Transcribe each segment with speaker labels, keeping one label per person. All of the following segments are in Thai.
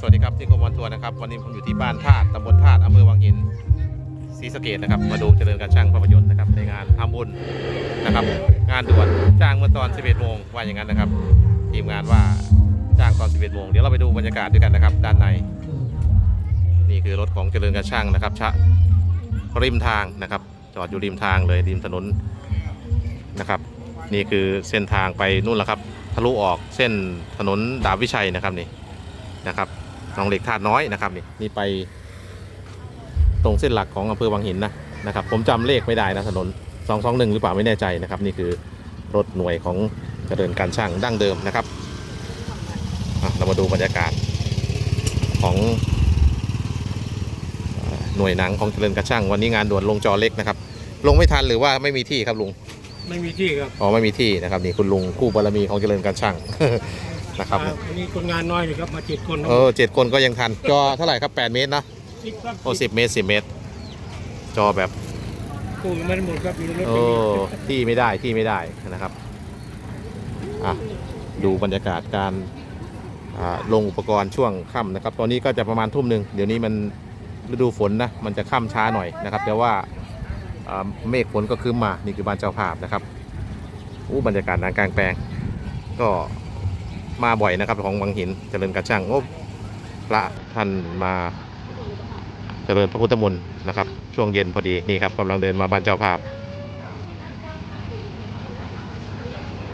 Speaker 1: สวัสดีครับที่กรมวันทัวร์นะครับ วันนี้ผมอยู่ที่บ้านธาตุตำบลธาตุอำเภอวังหินศรีสะเกดนะครับ มาดูเจริญการช่างภาพยนตร์นะครับในงานทำบุญนะครับ งานด่วนจ้างเมื่อตอน 11 โมงว่าอย่างนั้นนะครับทีมงานว่าจ้างตอน 11 โมงเดี๋ยวเราไปดูบรรยากาศด้วยกันนะครับ ด้านใน นี่คือรถของเจริญการช่างนะครับชะริมทางนะครับ จอดอยู่ริมทางเลยริมถนนนะครับ นี่คือเส้นทางไปนู่นแหละครับทะลุออกเส้นถนนดาบวิชัยนะครับนี่นะครับ หนองเหล็กธาตุน้อยนะครับนี่นี่ไปตรงเส้นหลักของอำเภอวังหินนะนะครับ ผมจำเลขไม่ได้นะถนน221หรือเปล่าไม่แน่ใจนะครับ นี่คือรถหน่วยของเจริญการช่างดั้งเดิมนะครับอะเรามาดูบรรยากาศของเอ่อหน่วยหนังของเจริญการช่าง วันนี้งานด่วนลงจอเล็กนะครับ ลงไม่ทันหรือว่าไม่มีที่ครับลุง
Speaker 2: ไม่มีที่ครับ
Speaker 1: อ๋อไม่มีที่นะครับนี่คุณลุงคู่บารมีของเจริญการช่าง นะครับ
Speaker 2: อ่าวันนี้คนงานน้อยเลยครับมาเจ็ดคน
Speaker 1: เออเจ็ดคนก็ยังทัน จอเท่าไหร่ครับ 8 เมตรนะ
Speaker 2: สิบครับ
Speaker 1: โอ้สิบเมตรสิบเมตร จอแบบ
Speaker 2: ปูยังไม่ได้หมดครับอยู่ในรถ
Speaker 1: โอ้ที่ไม่ได้ที่ไม่ได้นะครับอะดูบรรยากาศการอ่าลงอุปกรณ์ช่วงค่ำนะครับ ตอนนี้ก็จะประมาณทุ่มหนึ่งเดี๋ยวนี้มันฤดูฝนนะมันจะค่ำช้าหน่อยนะครับแต่ว่าอ่าเมฆฝนก็คืมมานี่คือบ้านเจ้าภาพนะครับอู้บรรยากาศนางกลางแปลงก็ มาบ่อยนะครับของวังหินเจริญกระช่างโอ้พระท่านมาเจริญพระพุทธมนต์นะครับ ช่วงเย็นพอดีนี่ครับกำลังเดินมาบ้านเจ้าภาพ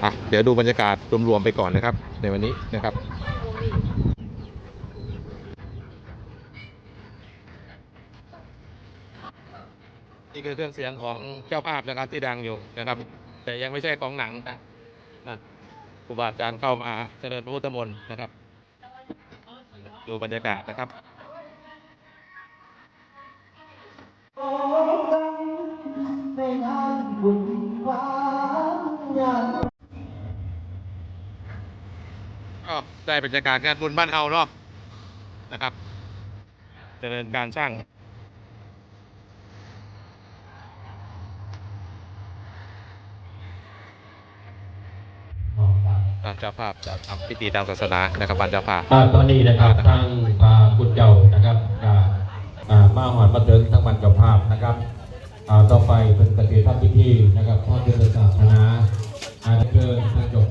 Speaker 1: อะเดี๋ยวดูบรรยากาศรวมๆไปก่อนนะครับ ในวันนี้นะครับนี่คือเครื่องเสียงของเจ้าภาพนะครับที่ดังอยู่นะครับ แต่ยังไม่ใช่ของหนังนะนะ ครูบาอาจารย์เข้ามาเจริญพระพุทธมนต์นะครับ ดูบรรยากาศนะครับก็ได้บรรยากาศงานบุญบ้านเฮาเนาะนะครับเจริญการช่าง เจ้าภาพจะทำพิธีตามศาสนานะครับบ้านเจ้าภาพ
Speaker 3: อ่าตอนนี้นะครับทางพาคุณเจ้านะครับอ่าอ่ามาหอดมาเดินทั้งบันเจ้าภาพนะครับอ่าต่อไปเป็นกติทำพิธีนะครับพ่อเจ้าศาสนาอาเชิญทางเจ้า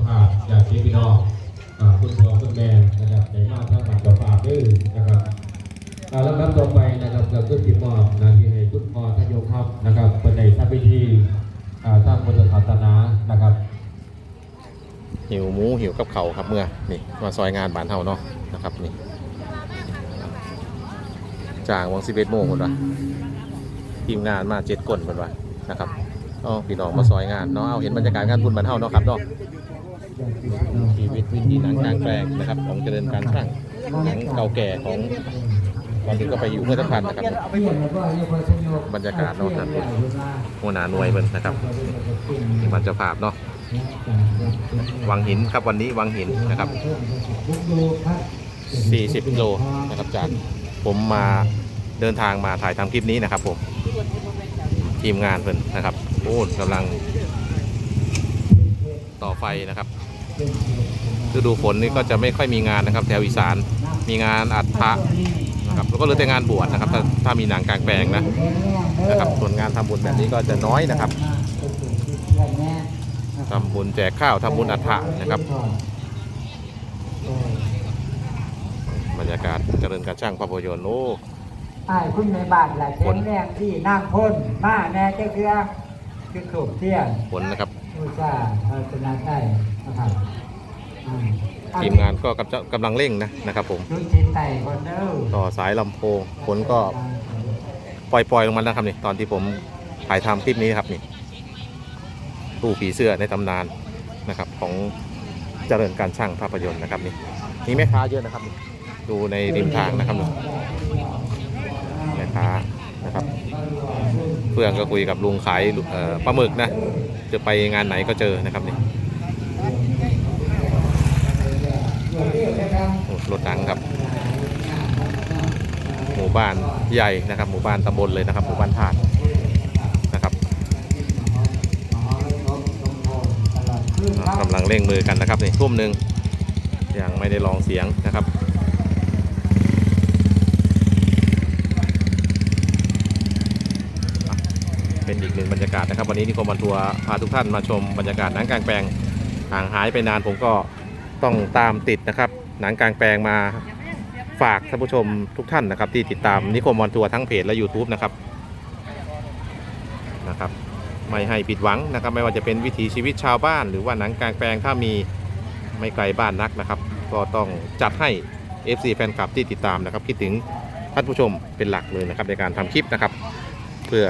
Speaker 3: หิ
Speaker 1: วหมูหิวกับเขาครับเมื่อนี่มาซอยงานบ้านเฮาเนาะนะครับนี่จางวังสิบเอ็ดโมงคนวะทีมงานมาเจ็ดคนคนวะนะครับอ๋อพี่น้องมาซอยงานเนาะเอาเห็นบรรยากาศงานบุญบ้านเฮาเนาะครับเนาะชีวิตวิธีหนังกลางแปลงนะครับ ของเจริญการช่างหนังเก่าแก่ของบางทีก็ไปอยู่เมื่อสักพันนะครับ บรรยากาศเนาะครับหัวหน้าหน่วยเพิ่นนะครับนี่มันจะภาพเนาะ วังหินครับวันนี้วังหินนะครับ 40กิโลนะครับจากผมมาเดินทางมาถ่ายทำคลิปนี้นะครับผมทีมงานเพิ่นนะครับโอ้กำลัง ต่อไฟนะครับฤดูฝนนี่ก็จะไม่ค่อยมีงานนะครับแถวอีสานมีงานอัดพระนะครับแล้วก็เหลือแต่งานบวชนะครับ ถ้าถ้ามีหนังกลางแปลงนะนะครับส่วนงานทำบุญแบบนี้ก็จะน้อยนะครับ ทำบุญแจกข้าวทำบุญอัดพระนะครับ บรรยากาศเจริญการช่างภาพยนตร์โอ้
Speaker 4: ไอ้คุณในบ้านแหละแข็งแรงที่นั่งพ่นมาแน่เจ้าเคือคือขบเที่ยง
Speaker 1: ฝนนะครับ
Speaker 4: อุตส่าห์พัฒนาได้นะครับอืม
Speaker 1: ทีมงานก็กำจะกำลังเร่งนะนะครับผม
Speaker 4: ชุดชิ้นไต่คนเด้อ
Speaker 1: ต่อสายลำโพงฝนก็ปล่อยๆลงมาแล้วครับนี่ตอนที่ผมถ่ายทำคลิปนี้ครับนี่ ตู้ผีเสื้อในตำนานนะครับของเจริญการช่างภาพยนตร์นะครับนี่มีแม่ค้าเยอะนะครับนี่ดูในริมทางนะครับนี่แม่ค้านะครับเพื่อนก็คุยกับลุงขายเอ่อปลาหมึกนะจะไปงานไหนก็เจอนะครับนี่โอ้รถหนังครับ หมู่บ้านใหญ่นะครับ หมู่บ้านตำบลเลยนะครับ หมู่บ้านธาตุ กำลังเร่งมือกันนะครับนี่ทุ่มหนึ่งยังไม่ได้ลองเสียงนะครับเป็นอีกหนึ่งบรรยากาศนะครับ วันนี้นิคมบันทัวพาทุกท่านมาชมบรรยากาศหนังกลางแปลงห่างหายไปนานผมก็ต้องตามติดนะครับ หนังกลางแปลงมาฝากท่านผู้ชมทุกท่านนะครับ ที่ติดตามนิคมบันทัวทั้งเพจและ YouTube นะครับ ไม่ให้ผิดหวังนะครับ ไม่ว่าจะเป็นวิถีชีวิตชาวบ้าน หรือว่าหนังกลางแปลงถ้ามีไม่ไกลบ้านนักนะครับ ก็ต้องจัดให้ FC แฟนคลับที่ติดตามนะครับ คิดถึงท่านผู้ชมเป็นหลักเลยนะครับ ในการทำคลิปนะครับ เพื่อ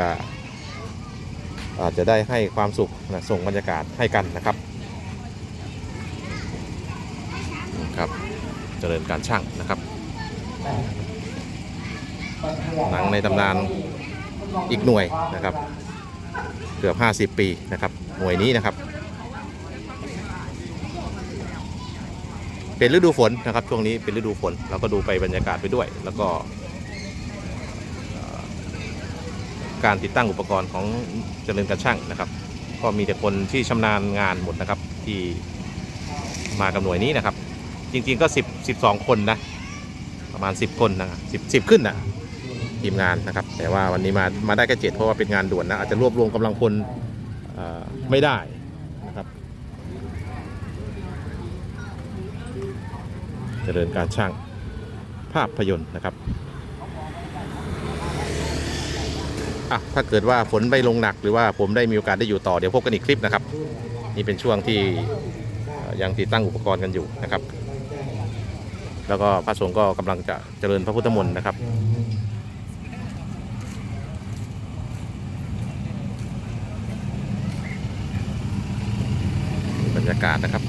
Speaker 1: อาจจะได้ให้ความสุขนะส่งบรรยากาศให้กันนะครับครับเจริญการช่างนะครับ หนังในตำนานอีกหน่วยนะครับ เกือบ 50 ปีนะครับ หน่วยนี้นะครับ เป็นฤดูฝนนะครับ ช่วงนี้เป็นฤดูฝนเราก็ดูไปบรรยากาศไปด้วย แล้วก็การติดตั้งอุปกรณ์ของเจริญการช่างนะครับ ก็มีแต่คนที่ชำนาญงานหมดนะครับ ที่มากับหน่วยนี้นะครับ จริงๆก็ 10 12 คนนะ ประมาณ 10 คนนะ10 10 ขึ้นนะ ทีมงานนะครับ แต่ว่าวันนี้มามาได้แค่เจ็ดเพราะว่าเป็นงานด่วนนะอาจจะรวบรวมกำลังพลไม่ได้นะครับ เจริญการช่างภาพยนตร์นะครับอะถ้าเกิดว่าฝนไม่ลงหนักหรือว่าผมได้มีโอกาสได้อยู่ต่อเดี๋ยวพบกันอีกคลิปนะครับ นี่เป็นช่วงที่ยังติดตั้งอุปกรณ์กันอยู่นะครับ แล้วก็พระสงฆ์ก็กำลังจะเจริญพระพุทธมนต์นะครับ บรรยากาศนะครับ